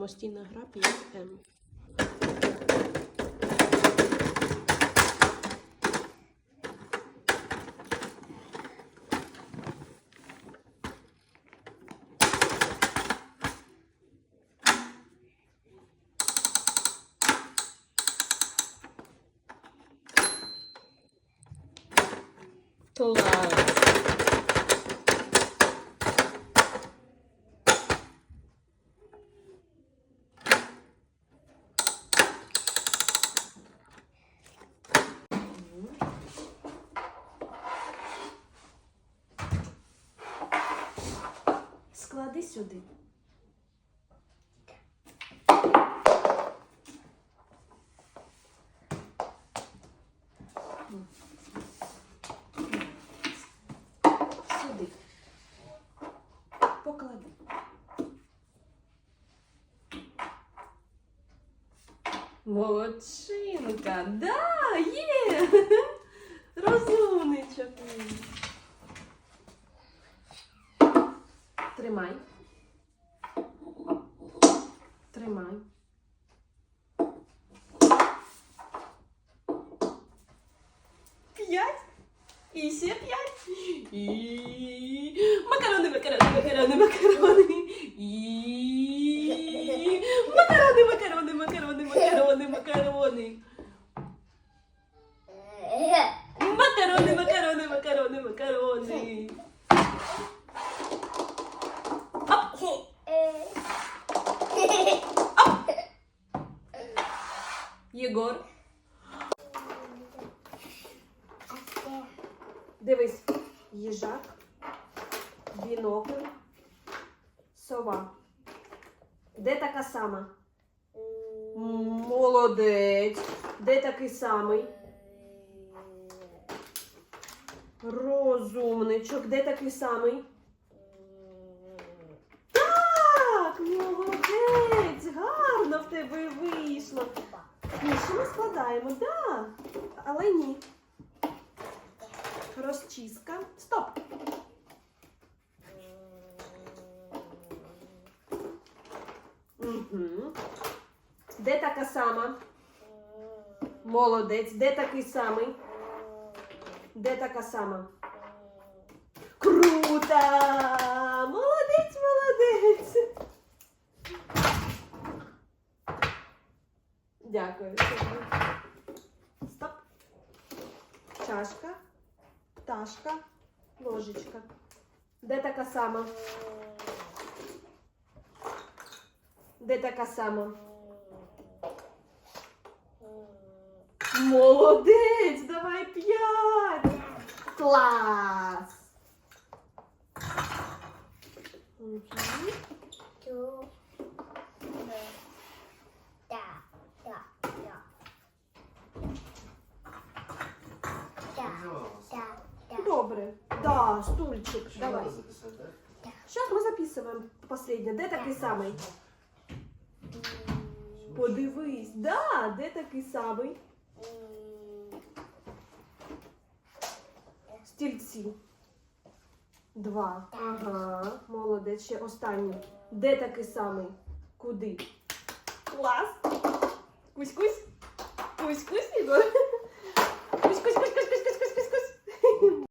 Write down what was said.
самостійна гра 5М. Клас! Склади сюди. Сюди. Поклади. Молодчинка. Да, є. Розумничок. Тримай. Тримай. П'ять. І ще п'ять. І макарони, макарони, макарони, макарони. І макарони, макарони, макарони, макарони, макарони макарони, макарони, макарони. Єгор. Дивись, їжак, бінокль, сова. Де така сама? Молодець. Де такий самий? Розумничок. Де такий самий? Так, молодець. Гарно в тебе вийшло. Ні, ще ми складаємо, да. Але ні. Розчіска. Стоп. Угу. Де така сама? Молодець. Де такий самий? Де така сама? Круто! Молодець, молодець. Дякую. Стоп. Чашка, пташка, ложечка. Де така сама? Де така сама? Молодець! Давай п'ять! Клас! Мгм. Да, стульчик. Давай. Сейчас мы записываем последнее. Де такий самий? Подивись. Да, де такий самий? Стільці. Два. Ага. Молодець. Ще останній. Де такий самий? Куди? Клас. Кусь-кусь. Кусь-кусь, Ігор.